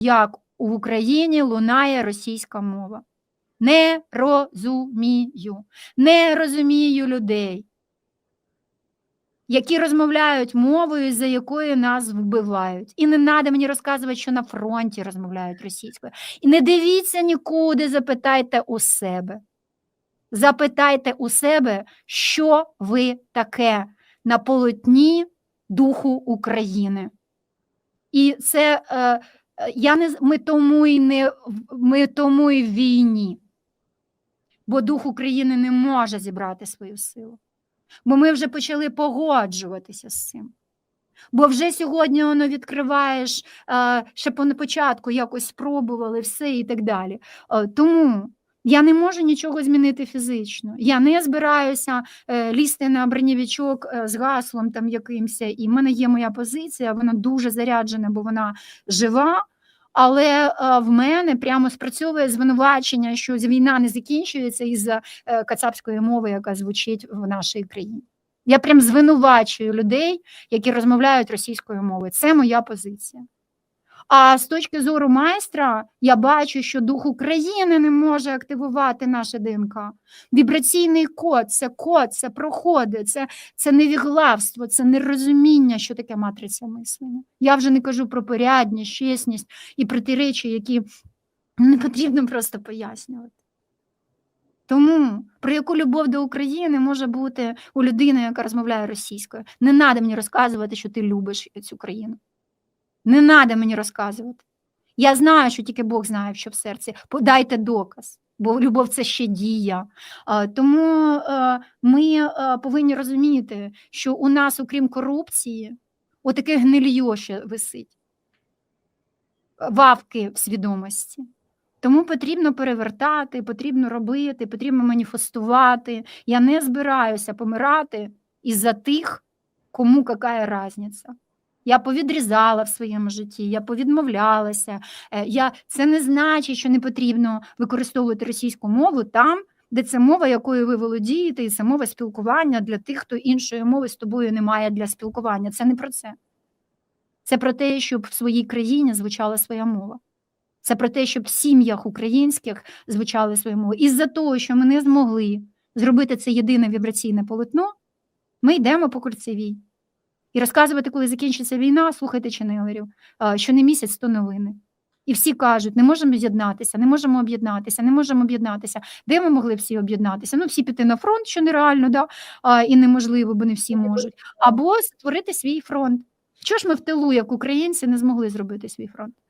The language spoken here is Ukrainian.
як в Україні лунає російська мова. Не розумію, не розумію людей, які розмовляють мовою, за якою нас вбивають. І не треба мені розказувати, що на фронті розмовляють російською. І не дивіться нікуди, запитайте у себе. Запитайте у себе, що ви таке на полотні духу України. І це е, я не ми тому і не ми тому і в війні, бо дух України не може зібрати свою силу. Бо ми вже почали погоджуватися з цим. Бо вже сьогодні воно відкриваєш, е, ще по початку якось спробували все і так далі. Е, Тому я не можу нічого змінити фізично. Я не збираюся е, лізти на бронєвичок е, з гаслом там якимось, і в мене є моя позиція, вона дуже заряджена, бо вона жива. Але е, в мене прямо спрацьовує звинувачення, що війна не закінчується із-за е, кацапської мови, яка звучить в нашій країні. Я прям звинувачую людей, які розмовляють російською мовою. Це моя позиція. А з точки зору майстра, я бачу, що дух України не може активувати наше ДНК. Вібраційний код це код, це проходи, це, це невіглавство, це нерозуміння, що таке матриця мислення. Я вже не кажу про порядність, чесність і про ті речі, які не потрібно просто пояснювати. Тому про яку любов до України може бути у людини, яка розмовляє російською. Не треба мені розказувати, що ти любиш цю країну. Не треба мені розказувати. Я знаю, що тільки Бог знає, що в серці. Подайте доказ, бо любов це ще дія. Тому е, ми е, повинні розуміти, що у нас, окрім корупції, отаке гнильо ще висить, вавки в свідомості. Тому потрібно перевертати, потрібно робити, потрібно маніфестувати. Я не збираюся помирати із-за тих, кому яка різниця. Я повідрізала в своєму житті, я повідмовлялася. Е, Я, це не значить, що не потрібно використовувати російську мову там, де це мова, якою ви володієте, і це мова спілкування для тих, хто іншої мови з тобою не має для спілкування. Це не про це. Це про те, щоб в своїй країні звучала своя мова. Це про те, щоб в сім'ях українських звучали свої мови. Із-за того, що ми не змогли зробити це єдине вібраційне полотно, ми йдемо по кольцевій. І розказувати, коли закінчиться війна, слухайте ченелерів, що не місяць, то новини. І всі кажуть, не можемо з'єднатися, не можемо об'єднатися, не можемо об'єднатися. Де ми могли всі об'єднатися? Ну, всі піти на фронт, що нереально, да? а, і неможливо, бо не всі можуть. Або створити свій фронт. Чого ж ми в тилу, як українці, не змогли зробити свій фронт?